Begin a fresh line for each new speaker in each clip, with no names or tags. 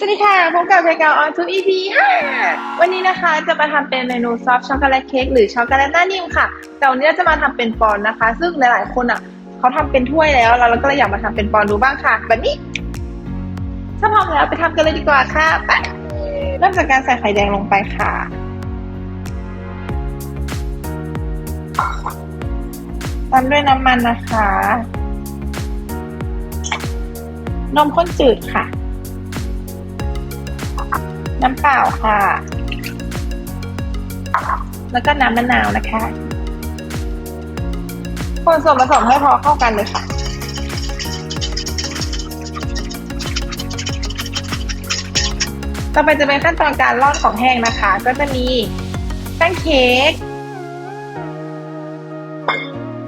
สวัสดีค่ะ พบกับรายการ On to EP 5วันนี้นะคะจะมาทำเป็นเมนูซอฟต์ช็อกโกแลตเค้กหรือช็อกโกแลตหน้านิ่มค่ะ แต่วันนี้เราจะมาทำเป็นปอนนะคะ ซึ่งหลายๆคนอะเขาทำเป็นถ้วยแล้ว เราก็เลยอยากมาทำเป็นปอนดูบ้างค่ะ แบบนี้ ถ้าพร้อมแล้วไปทำกันเลยดีกว่าค่ะไปเริ่มจากการใส่ไข่แดงลงไปค่ะ ตามด้วยน้ำมันนะคะ นมข้นจืดค่ะ น้ำเปล่าค่ะ แล้วก็น้ำมะนาวนะคะ คนส่วนผสมให้พอเข้ากันเลยค่ะต่อไปจะเป็นขั้นตอนการร่อนของแห้งนะคะ ก็จะมีแป้งเค้ก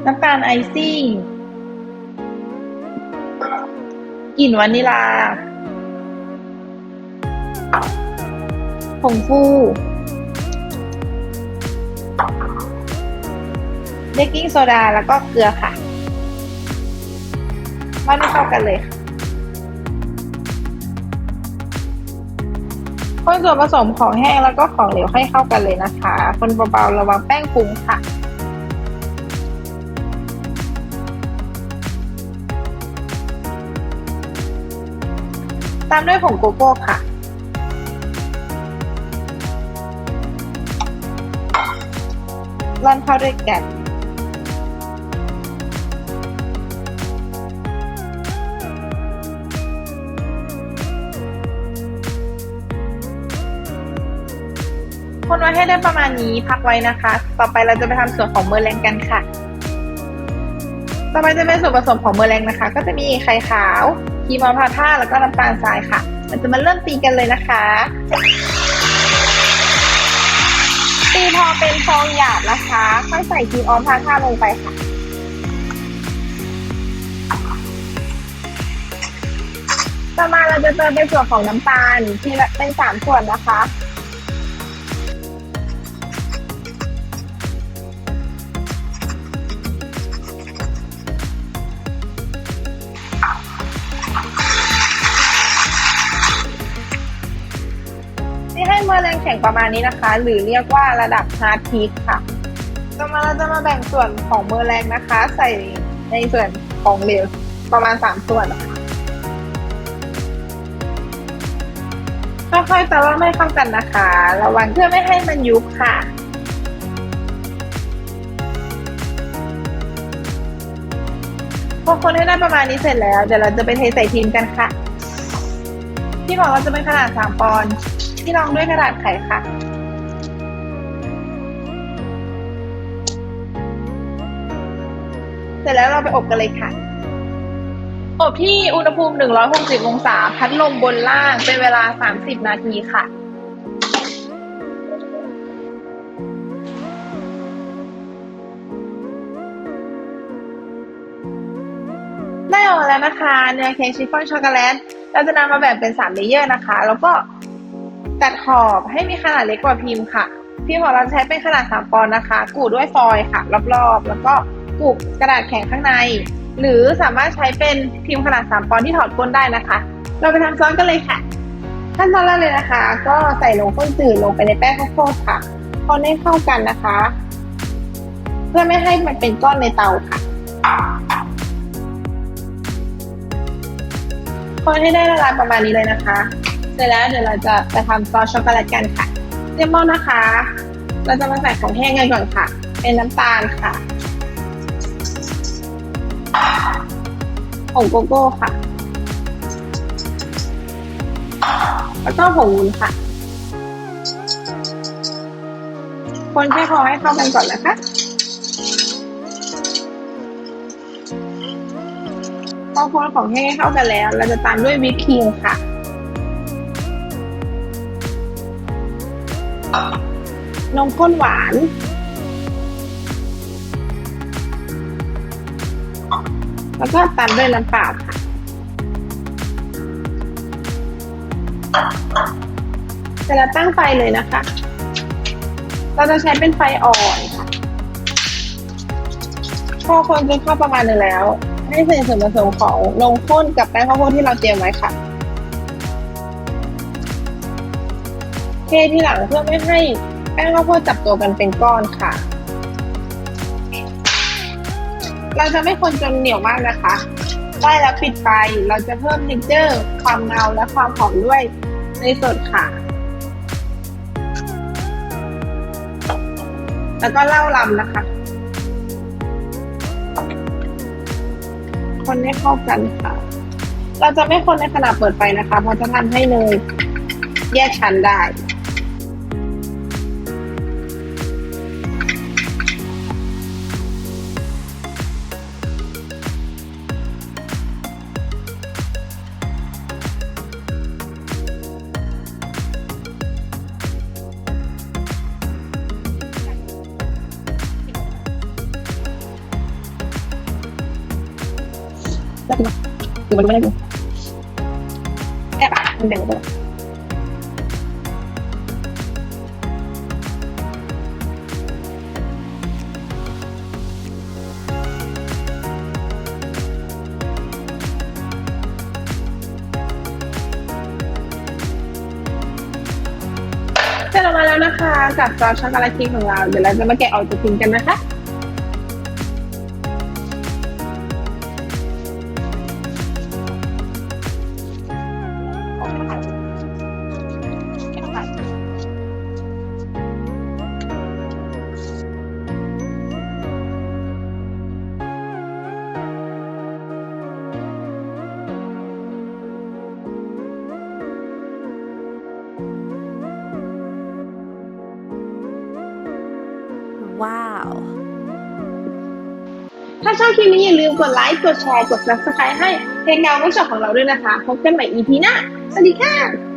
น้ำตาลไอซิ่งกลิ่นวานิลา ผงฟูเบกกิ้งโซดาแล้วก็เกลือค่ะร่อนให้เข้ากันเลยค่ะคนส่วนผสมของแห้งแล้วก็ของเหลวให้เข้ากันเลยนะคะ คนเบาๆระวังแป้งฟุ้งค่ะตามด้วยผงโกโก้ค่ะ ร่อนเข้าด้วยกันคนไว้ให้ได้ประมาณนี้พักไว้นะคะ ต่อไปเราจะไปทำส่วนของเมอร์แรงกันค่ะ ต่อไปจะเป็นส่วนผสมของเมอร์แรงนะคะ ก็จะมีไข่ขาวครีมมะพร้าท่าแล้วก็น้ำตาลทรายค่ะ มันจะมาเริ่มตีกันเลยนะคะ ตีพอเป็นฟองหยาบนะคะ ค่อยใส่ครีมออมทาท่าลงไปค่ะ ต่อมาเราจะเติมเป็นส่วนของน้ำตาลที่เป็นสามส่วนนะคะ แรงแข็งประมาณนี้นะคะ หรือเรียกว่าระดับฮาร์ดพีคค่ะต่อมาเราจะมาแบ่งส่วนของเมอร์แรงนะคะ ใส่ในส่วนของเหลวประมาณสามส่วนนะคะค่อยๆแต่ว่าไม่เข้ากันนะคะ ระวังเพื่อไม่ให้มันยุบค่ะพอคนให้ได้ประมาณนี้เสร็จแล้ว เดี๋ยวเราจะไปเทใส่พิมกันค่ะ ที่บอกว่าจะเป็นขนาดสามปอนด์ ที่รองด้วยกระดาษไขค่ะ เสร็จแล้วเราไปอบกันเลยค่ะ อบที่อุณหภูมิ 160 องศา พัดลมบนล่างเป็นเวลา 30 นาทีค่ะได้ออกแล้วนะคะเนื้อเค้กชิฟฟ่อนช็อกโกแลตเราจะนำมาแบ่งเป็น3เลเยอร์นะคะ แล้วก็ ตัดขอบให้มีขนาดเล็กกว่าพิมพ์ค่ะ พิมพ์ของเราใช้เป็นขนาด 3 ปอนด์นะคะ กูด้วยฟอยล์ค่ะ รอบๆ แล้วก็กูกกระดาษแข็งข้างใน หรือสามารถใช้เป็นพิมพ์ขนาด 3 ปอนด์ที่ถอดก้นได้นะคะ เราไปทำซ้อสกันเลยค่ะ ขั้นตอนแรกเลยนะคะ ก็ใส่ลงข้นจืดลงไปในแป้งข้าวโพดค่ะคนให้เข้ากันนะคะ เพื่อไม่ให้มันเป็นก้อนในเตาค่ะคนให้ได้ละลายประมาณนี้เลยนะคะ เสร็จแล้วเดี๋ยวเราจะไปทำซอสช็อกโกแลตกันค่ะเตรียมหม้อนะคะ เราจะมาใส่ของแห้งกันก่อนค่ะ เป็นน้ำตาลค่ะผงโกโก้ค่ะ แล้วก็ผงวุ้นค่ะ คนแค่พอให้เข้ากันก่อนนะคะพอคนของแห้งเข้ากันแล้ว เราจะตามด้วยวิปครีมค่ะ นมข้นหวาน แล้วก็ตามด้วยน้ำเปล่าค่ะเสร็จแล้วตั้งไฟเลยนะคะ เราจะใช้เป็นไฟอ่อนค่ะ พอคนจนเข้าประมาณนึงแล้ว ให้ใส่ส่วนผสมของนมข้นกับแป้งข้าวโพดที่เราเตรียมไว้ค่ะ เททีหลังเพื่อไม่ให้แป้งข้าวโพดจับตัวกันเป็นก้อนค่ะ เราจะไม่คนจนเหนียวมากนะคะได้แล้วปิดไฟเราจะเพิ่มเท็กเจอร์ ความเงาและความหอมด้วยในสดค่ะ แล้วก็เล้าลำนะคะ คนให้เข้ากันค่ะ เราจะไม่คนในขณะเปิดไฟนะคะ เพราะจะทำให้เนยแยกชั้นได้ มาดูมาดูแอบอะมันแบ่งไปเสร็จออกมาแล้วนะคะ กับซอสช็อกโกแลตครีมของเรา เดี๋ยวเราจะมาแกะออกจากพิมกันนะคะ
ว้าว
ถ้าชอบคลิปนี้อย่าลืมกดไลค์ กดแชร์ กด subscribe ให้เพลงเงาเวิร์กช็อปของเราด้วยนะคะ พบกันใหม่ EP หน้า สวัสดีค่ะ